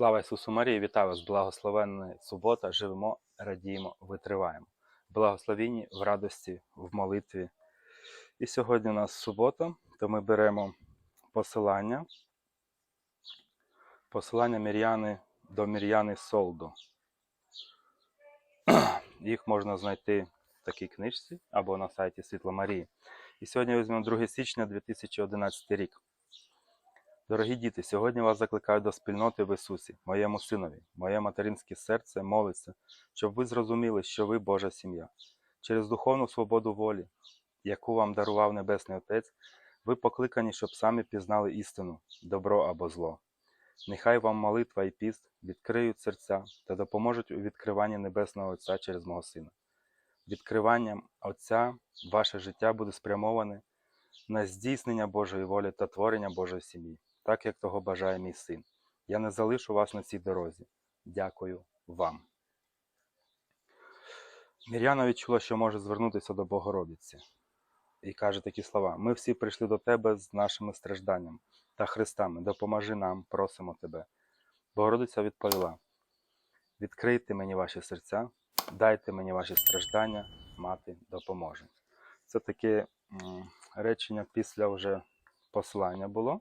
Слава Ісусу Марії, вітаю вас, благословенна субота, живемо, радіємо, витриваємо. Благословінні в радості, в молитві. І сьогодні у нас субота, то ми беремо посилання. Посилання Мір'яни до Мір'яни Солдо. Їх можна знайти в такій книжці або на сайті Світла Марії. І сьогодні візьмемо 2 січня 2011 рік. Дорогі діти, сьогодні вас закликаю до спільноти в Ісусі, моєму синові, моє материнське серце молиться, щоб ви зрозуміли, що ви Божа сім'я. Через духовну свободу волі, яку вам дарував Небесний Отець, ви покликані, щоб самі пізнали істину, добро або зло. Нехай вам молитва і піст відкриють серця та допоможуть у відкриванні Небесного Отця через мого Сина. Відкриванням Отця ваше життя буде спрямоване на здійснення Божої волі та творення Божої сім'ї так як того бажає мій син. Я не залишу вас на цій дорозі. Дякую вам. Мір'яна відчула, що може звернутися до Богородиці. І каже такі слова: Ми всі прийшли до тебе з нашими стражданнями та хрестами. Допоможи нам, просимо тебе. Богородиця відповіла: Відкрийте мені ваші серця, дайте мені ваші страждання, мати допоможе. Це таке речення після вже послання було.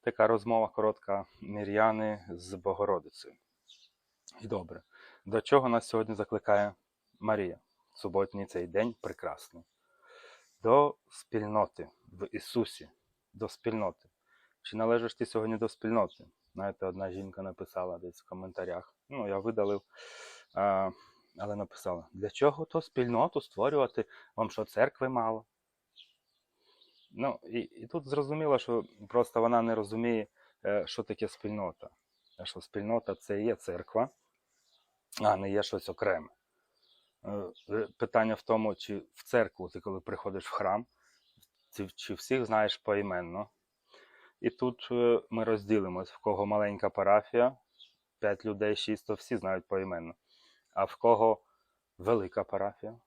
Така розмова коротка Мір'яни з Богородицею. І добре. До чого нас сьогодні закликає Марія? Суботній цей день прекрасний. До спільноти в Ісусі, до спільноти. Чи належиш ти сьогодні до спільноти? Знаєте, одна жінка написала десь в коментарях. Ну, я видалив, але написала: для чого то спільноту створювати? Вам що церкви мало? Ну, і, і тут зрозуміло, що просто вона не розуміє, е, що таке спільнота. Що спільнота це є церква, а не є щось окреме. Е, е, Питання в тому, чи в церкву ти коли приходиш в храм, чи, чи всіх знаєш поіменно. І тут ми розділимось, в кого маленька парафія, 5 людей, 6, то всі знають поіменно. А в кого велика парафія,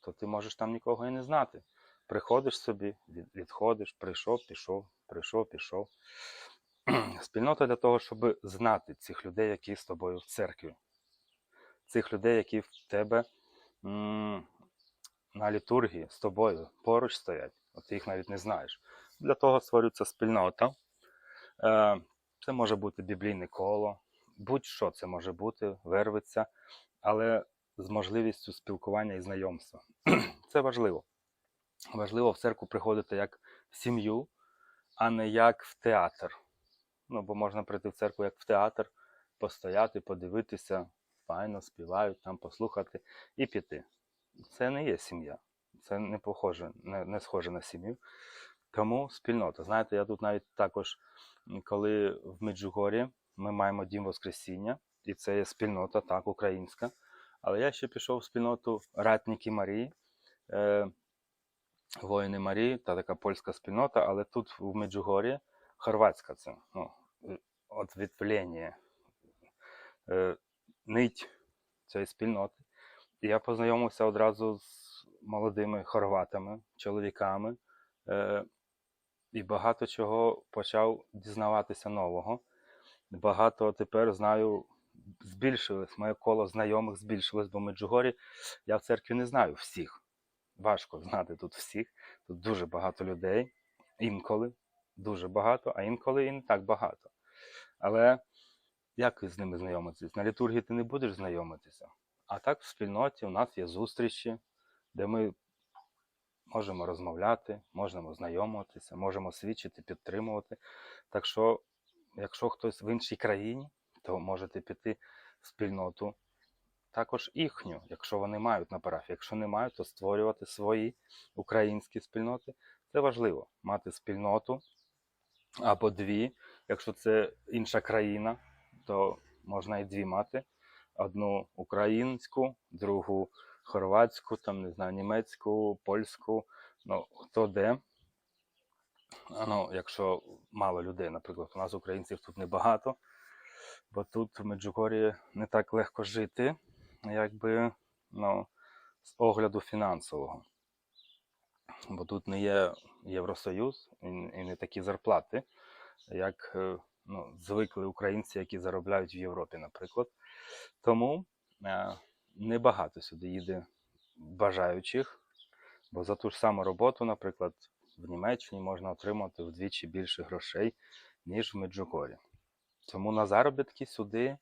то ти можеш там нікого і не знати. Приходиш собі, відходиш, прийшов, пішов, прийшов, пішов. Спільнота для того, щоб знати цих людей, які з тобою в церкві, цих людей, які в тебе на літургії з тобою поруч стоять, от ти їх навіть не знаєш. Для того створюється спільнота. Е, Це може бути біблійне коло, будь-що це може бути, вервиться, але з можливістю спілкування і знайомства. Це важливо важливо в церкву приходити як в сім'ю, а не як в театр. Ну, бо можна прийти в церкву як в театр, постояти, подивитися, файно співають, там послухати і піти. Це не є сім'я. Це не похоже, не, не схоже на сім'ю. Тому спільнота. Знаєте, я тут навіть також, коли в Меджугорі ми маємо дім Воскресіння, і це є спільнота, так, українська. Але я ще пішов в спільноту Ратніки Марії. Е, Воїни Марії та така польська спільнота, але тут в Меджугорі хорватська це ну, відвлення, е, нить цієї спільноти. І я познайомився одразу з молодими хорватами, чоловіками, е, і багато чого почав дізнаватися нового. Багато тепер знаю, збільшилось, моє коло знайомих збільшилось, бо в Меджугорі я в церкві не знаю всіх важко знати тут всіх. Тут дуже багато людей, інколи дуже багато, а інколи і не так багато. Але як з ними знайомитися? На літургії ти не будеш знайомитися. А так в спільноті у нас є зустрічі, де ми можемо розмовляти, можемо знайомитися, можемо свідчити, підтримувати. Так що, якщо хтось в іншій країні, то можете піти в спільноту також їхню, якщо вони мають на парафії. Якщо не мають, то створювати свої українські спільноти. Це важливо мати спільноту або дві. Якщо це інша країна, то можна і дві мати: одну українську, другу хорватську, там не знаю, німецьку, польську. Ну хто де. Ну, якщо мало людей, наприклад, у нас українців тут небагато, бо тут в Меджугорі не так легко жити якби ну, з огляду фінансового. Бо тут не є Євросоюз і не такі зарплати, як е, ну, звикли українці, які заробляють в Європі, наприклад. Тому е, небагато сюди їде бажаючих, бо за ту ж саму роботу, наприклад, в Німеччині можна отримати вдвічі більше грошей, ніж в Меджугорі. Тому на заробітки сюди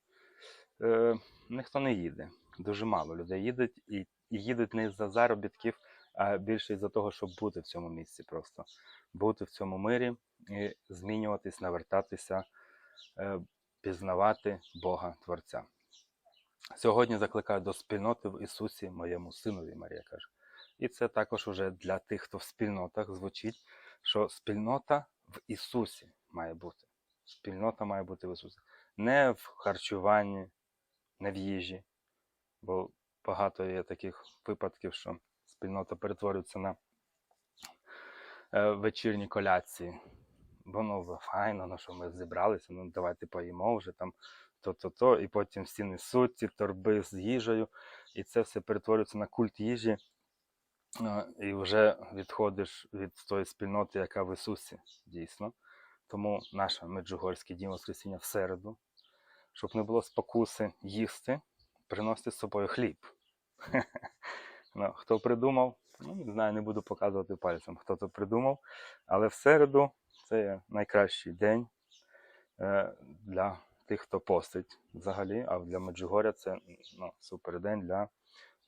е, ніхто не їде. Дуже мало людей їдуть і, і їдуть не за заробітків, а більше із-за того, щоб бути в цьому місці просто. Бути в цьому мирі і змінюватись, навертатися, е, пізнавати Бога Творця. Сьогодні закликаю до спільноти в Ісусі, моєму синові, Марія каже. І це також уже для тих, хто в спільнотах звучить, що спільнота в Ісусі має бути. Спільнота має бути в Ісусі. Не в харчуванні, не в їжі. Бо багато є таких випадків, що спільнота перетворюється на е, вечірні коляції. Бо ну файно, ну що ми зібралися, ну давайте поїмо вже там то-то-то, і потім всі несуть ці торби з їжею, і це все перетворюється на культ їжі, е, і вже відходиш від тої спільноти, яка в Ісусі, дійсно. Тому наше Меджугорське дім Воскресіння в середу, щоб не було спокуси їсти, приносити з собою хліб. Ну, хто придумав, ну, не знаю, не буду показувати пальцем, хто то придумав, але в середу це є найкращий день е, для тих, хто постить взагалі, а для Меджугоря це ну, супер день для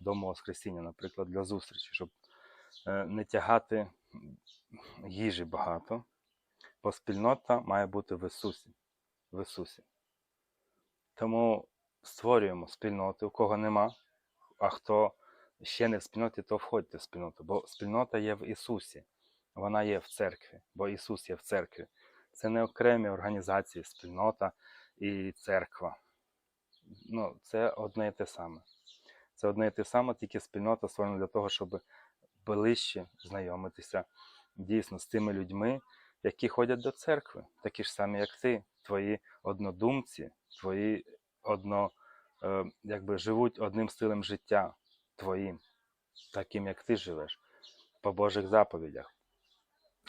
Дому Воскресіння, наприклад, для зустрічі, щоб е, не тягати їжі багато, бо спільнота має бути в Ісусі. В Ісусі. Тому створюємо спільноти, у кого нема, а хто ще не в спільноті, то входьте в спільноту, бо спільнота є в Ісусі. Вона є в церкві, бо Ісус є в церкві. Це не окремі організації, спільнота і церква. Ну, це одне і те саме. Це одне і те саме, тільки спільнота створена для того, щоб ближче знайомитися дійсно з тими людьми, які ходять до церкви, такі ж самі, як ти, твої однодумці, твої одно, якби живуть одним стилем життя твоїм, таким, як ти живеш, по Божих заповідях.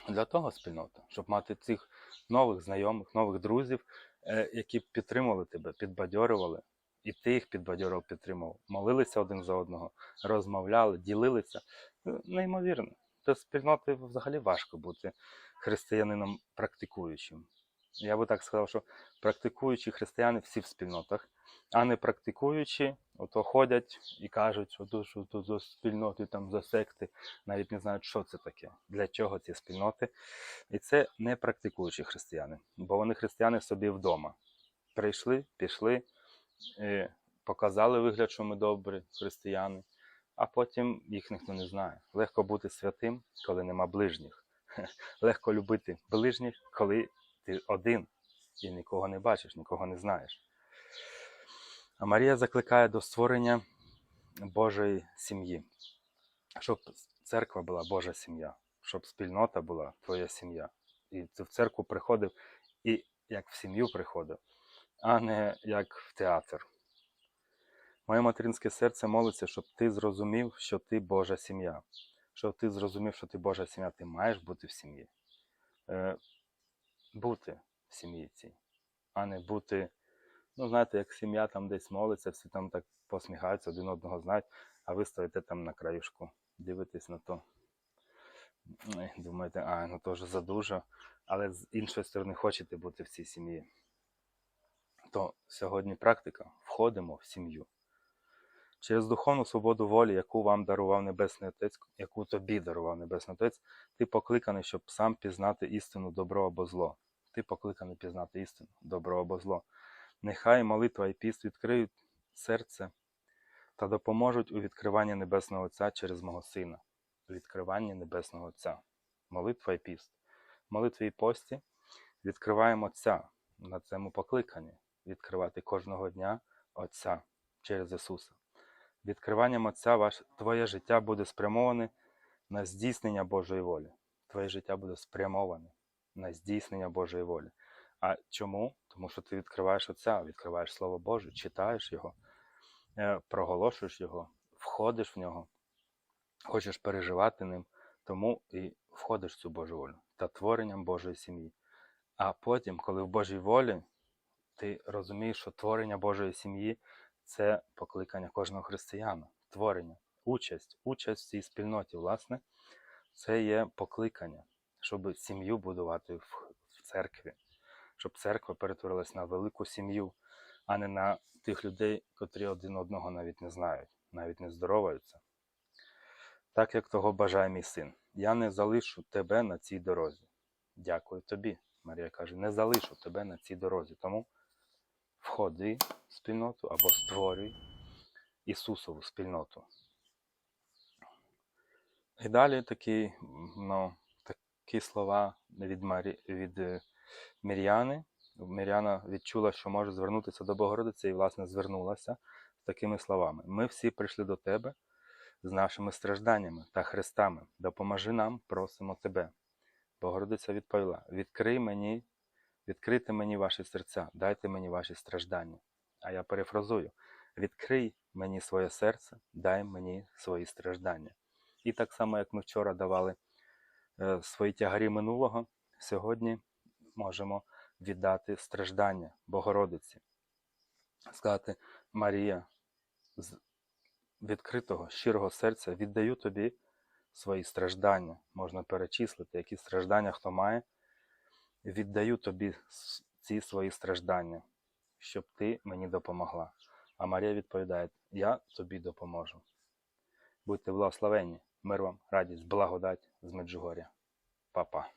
Для того спільнота, щоб мати цих нових знайомих, нових друзів, е, які підтримували тебе, підбадьорювали, і ти їх підбадьорював, підтримував, молилися один за одного, розмовляли, ділилися. Е, Неймовірно. Без спільноти взагалі важко бути християнином практикуючим. Я би так сказав, що практикуючі християни всі в спільнотах, а не практикуючі, ото ходять і кажуть, що тут, що тут за спільноти, там за секти, навіть не знають, що це таке, для чого ці спільноти. І це не практикуючі християни, бо вони християни собі вдома. Прийшли, пішли, е, показали вигляд, що ми добрі християни, а потім їх ніхто не знає. Легко бути святим, коли нема ближніх. Легко любити ближніх, коли ти один і нікого не бачиш, нікого не знаєш. А Марія закликає до створення Божої сім'ї, щоб церква була Божа сім'я, щоб спільнота була твоя сім'я. І ти в церкву приходив і як в сім'ю приходив, а не як в театр. Моє материнське серце молиться, щоб ти зрозумів, що ти Божа сім'я. Щоб ти зрозумів, що ти Божа сім'я, ти маєш бути в сім'ї. Бути в сім'ї цій, а не бути, ну, знаєте, як сім'я там десь молиться, всі там так посміхаються, один одного знають, а ви стоїте там на краюшку, дивитесь на то. Ну, і Думаєте, а, ну то вже задуже, але з іншої сторони хочете бути в цій сім'ї. То сьогодні практика. Входимо в сім'ю. Через духовну свободу волі, яку вам дарував Небесний Отець, яку тобі дарував Небесний Отець, ти покликаний, щоб сам пізнати істину добро або зло. Ти покликаний пізнати істину, добро або зло. Нехай молитва і піст відкриють серце та допоможуть у відкриванні Небесного Отця через мого Сина. Відкриванні Небесного Отця. Молитва і піст. Молитві і пості відкриваємо Отця на цьому покликанні відкривати кожного дня Отця через Ісуса. Відкриванням Отця ваш, твоє життя буде спрямоване на здійснення Божої волі. Твоє життя буде спрямоване на здійснення Божої волі. А чому? Тому що ти відкриваєш Отця, відкриваєш Слово Боже, читаєш Його, е, проголошуєш Його, входиш в нього, хочеш переживати ним, тому і входиш в цю Божу волю та творенням Божої сім'ї. А потім, коли в Божій волі, ти розумієш, що творення Божої сім'ї це покликання кожного християна. Творення, участь, участь в цій спільноті, власне, це є покликання, щоб сім'ю будувати в, церкві, щоб церква перетворилась на велику сім'ю, а не на тих людей, котрі один одного навіть не знають, навіть не здороваються. Так як того бажає мій син, я не залишу тебе на цій дорозі. Дякую тобі. Марія каже, не залишу тебе на цій дорозі. Тому входи в спільноту або створюй Ісусову спільноту. І далі такі, ну, такі слова від, Марі, від е, Мір'яни. Мір'яна відчула, що може звернутися до Богородиці і, власне, звернулася з такими словами: Ми всі прийшли до тебе з нашими стражданнями та хрестами. Допоможи нам, просимо тебе. Богородиця відповіла: Відкрий мені, відкрийте мені ваші серця, дайте мені ваші страждання. А я перефразую: відкрий мені своє серце, дай мені свої страждання. І так само, як ми вчора давали свої тягарі минулого, сьогодні можемо віддати страждання Богородиці. Сказати, Марія, з відкритого, щирого серця віддаю тобі свої страждання. Можна перечислити, які страждання хто має. Віддаю тобі ці свої страждання, щоб ти мені допомогла. А Марія відповідає: Я тобі допоможу. Будьте благословенні, мир вам, радість, благодать з Меджугоря. Па-па.